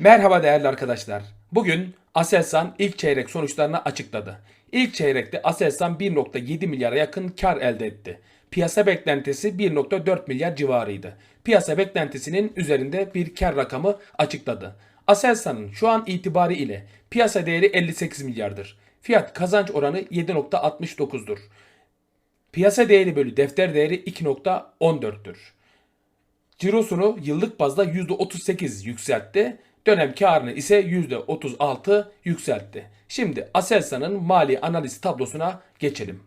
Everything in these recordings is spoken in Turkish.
Merhaba değerli arkadaşlar. Bugün Aselsan ilk çeyrek sonuçlarını açıkladı. İlk çeyrekte Aselsan 1.7 milyara yakın kar elde etti. Piyasa beklentisi 1.4 milyar civarıydı. Piyasa beklentisinin üzerinde bir kar rakamı açıkladı. Aselsan'ın şu an itibari ile piyasa değeri 58 milyardır. Fiyat kazanç oranı 7.69'dur. Piyasa değeri bölü defter değeri 2.14'tür. Cirosunu yıllık bazda %38 yükseltti. Dönem karını ise %36 yükseltti. Şimdi Aselsan'ın mali analiz tablosuna geçelim.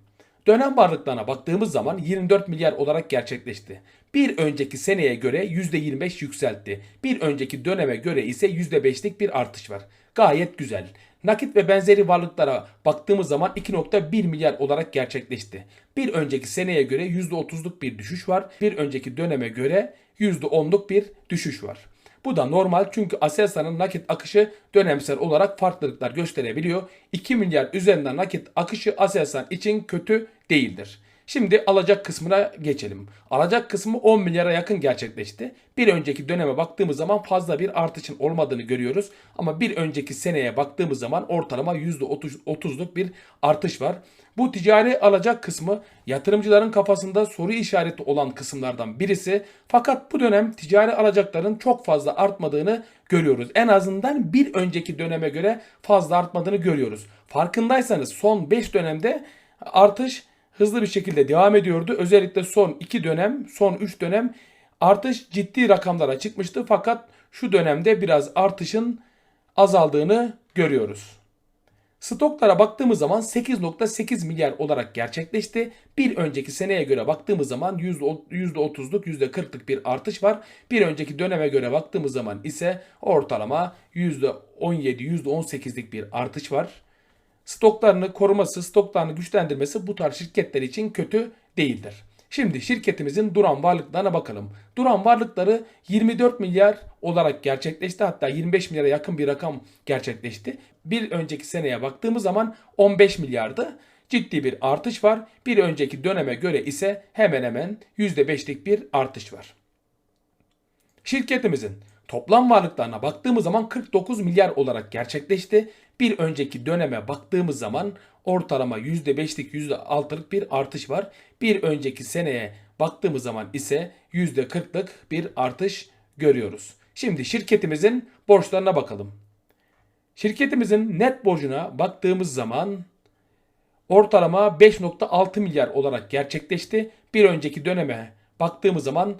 Dönem varlıklarına baktığımız zaman 24 milyar olarak gerçekleşti. Bir önceki seneye göre %25 yükseltti. Bir önceki döneme göre ise %5'lik bir artış var. Gayet güzel. Nakit ve benzeri varlıklara baktığımız zaman 2.1 milyar olarak gerçekleşti. Bir önceki seneye göre %30'luk bir düşüş var. Bir önceki döneme göre %10'luk bir düşüş var. Bu da normal çünkü Aselsan'ın nakit akışı dönemsel olarak farklılıklar gösterebiliyor. 2 milyar üzerinden nakit akışı Aselsan için kötü değildir. Şimdi alacak kısmına geçelim. Alacak kısmı 10 milyara yakın gerçekleşti. Bir önceki döneme baktığımız zaman fazla bir artışın olmadığını görüyoruz. Ama bir önceki seneye baktığımız zaman ortalama %30'luk bir artış var. Bu ticari alacak kısmı yatırımcıların kafasında soru işareti olan kısımlardan birisi. Fakat bu dönem ticari alacakların çok fazla artmadığını görüyoruz. En azından bir önceki döneme göre fazla artmadığını görüyoruz. Farkındaysanız son 5 dönemde artış hızlı bir şekilde devam ediyordu. Özellikle son 2 dönem, son 3 dönem artış ciddi rakamlara çıkmıştı. Fakat şu dönemde biraz artışın azaldığını görüyoruz. Stoklara baktığımız zaman 8.8 milyar olarak gerçekleşti. Bir önceki seneye göre baktığımız zaman %30'luk %40'lık bir artış var. Bir önceki döneme göre baktığımız zaman ise ortalama %17 %18'lik bir artış var. Stoklarını koruması, stoklarını güçlendirmesi bu tarz şirketler için kötü değildir. Şimdi şirketimizin duran varlıklarına bakalım. Duran varlıkları 24 milyar olarak gerçekleşti. Hatta 25 milyara yakın bir rakam gerçekleşti. Bir önceki seneye baktığımız zaman 15 milyardı. Ciddi bir artış var. Bir önceki döneme göre ise hemen hemen %5'lik bir artış var. Şirketimizin toplam varlıklarına baktığımız zaman 49 milyar olarak gerçekleşti. Bir önceki döneme baktığımız zaman ortalama %5'lik %6'lık bir artış var. Bir önceki seneye baktığımız zaman ise %40'lık bir artış görüyoruz. Şimdi şirketimizin borçlarına bakalım. Şirketimizin net borcuna baktığımız zaman ortalama 5.6 milyar olarak gerçekleşti. Bir önceki döneme baktığımız zaman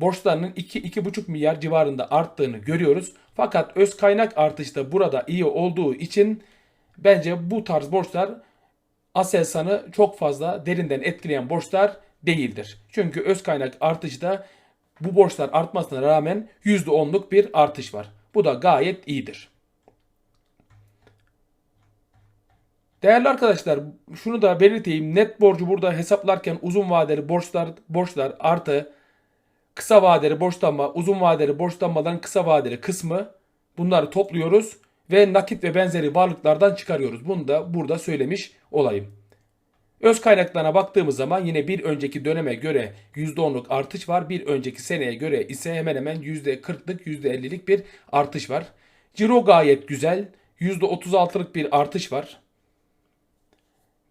borçlarının 2-2,5 milyar civarında arttığını görüyoruz. Fakat öz kaynak artışı da burada iyi olduğu için bence bu tarz borçlar Aselsan'ı çok fazla derinden etkileyen borçlar değildir. Çünkü öz kaynak artışı da bu borçlar artmasına rağmen %10'luk bir artış var. Bu da gayet iyidir. Değerli arkadaşlar şunu da belirteyim. Net borcu burada hesaplarken uzun vadeli borçlar borçlar artı kısa vadeli borçlanma, uzun vadeli borçlanmaların kısa vadeli kısmı bunları topluyoruz ve nakit ve benzeri varlıklardan çıkarıyoruz. Bunu da burada söylemiş olayım. Öz kaynaklarına baktığımız zaman yine bir önceki döneme göre %10'luk artış var. Bir önceki seneye göre ise hemen hemen %40'lık %50'lik bir artış var. Ciro gayet güzel. %36'lık bir artış var.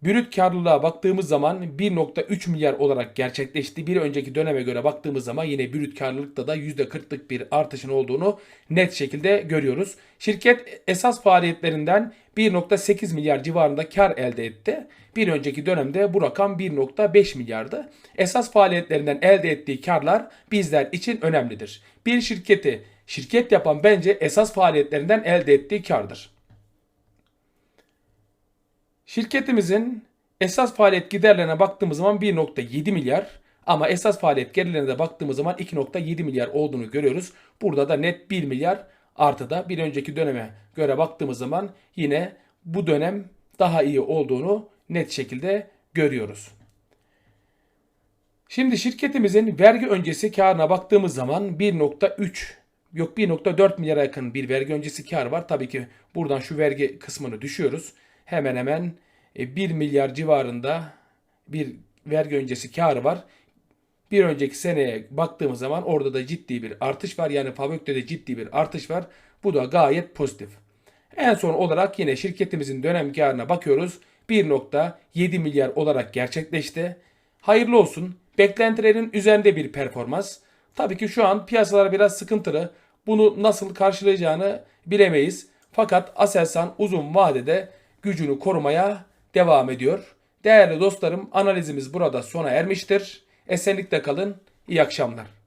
Brüt karlılığa baktığımız zaman 1.3 milyar olarak gerçekleşti. Bir önceki döneme göre baktığımız zaman yine brüt karlılıkta da %40'lık bir artışın olduğunu net şekilde görüyoruz. Şirket esas faaliyetlerinden 1.8 milyar civarında kar elde etti. Bir önceki dönemde bu rakam 1.5 milyardı. Esas faaliyetlerinden elde ettiği karlar bizler için önemlidir. Bir şirketi şirket yapan bence esas faaliyetlerinden elde ettiği kardır. Şirketimizin esas faaliyet giderlerine baktığımız zaman 1.7 milyar ama esas faaliyet gelirlerine de baktığımız zaman 2.7 milyar olduğunu görüyoruz. Burada da net 1 milyar artıda bir önceki döneme göre baktığımız zaman yine bu dönem daha iyi olduğunu net şekilde görüyoruz. Şimdi şirketimizin vergi öncesi karına baktığımız zaman 1.3 yok 1.4 milyara yakın bir vergi öncesi kar var. Tabii ki buradan şu vergi kısmını düşüyoruz hemen hemen 1 e, milyar civarında bir vergi öncesi karı var. Bir önceki seneye baktığımız zaman orada da ciddi bir artış var. Yani Fabök'te de ciddi bir artış var. Bu da gayet pozitif. En son olarak yine şirketimizin dönem karına bakıyoruz. 1.7 milyar olarak gerçekleşti. Hayırlı olsun. Beklentilerin üzerinde bir performans. Tabii ki şu an piyasalar biraz sıkıntılı. Bunu nasıl karşılayacağını bilemeyiz. Fakat Aselsan uzun vadede gücünü korumaya devam ediyor. Değerli dostlarım analizimiz burada sona ermiştir. Esenlikle kalın. İyi akşamlar.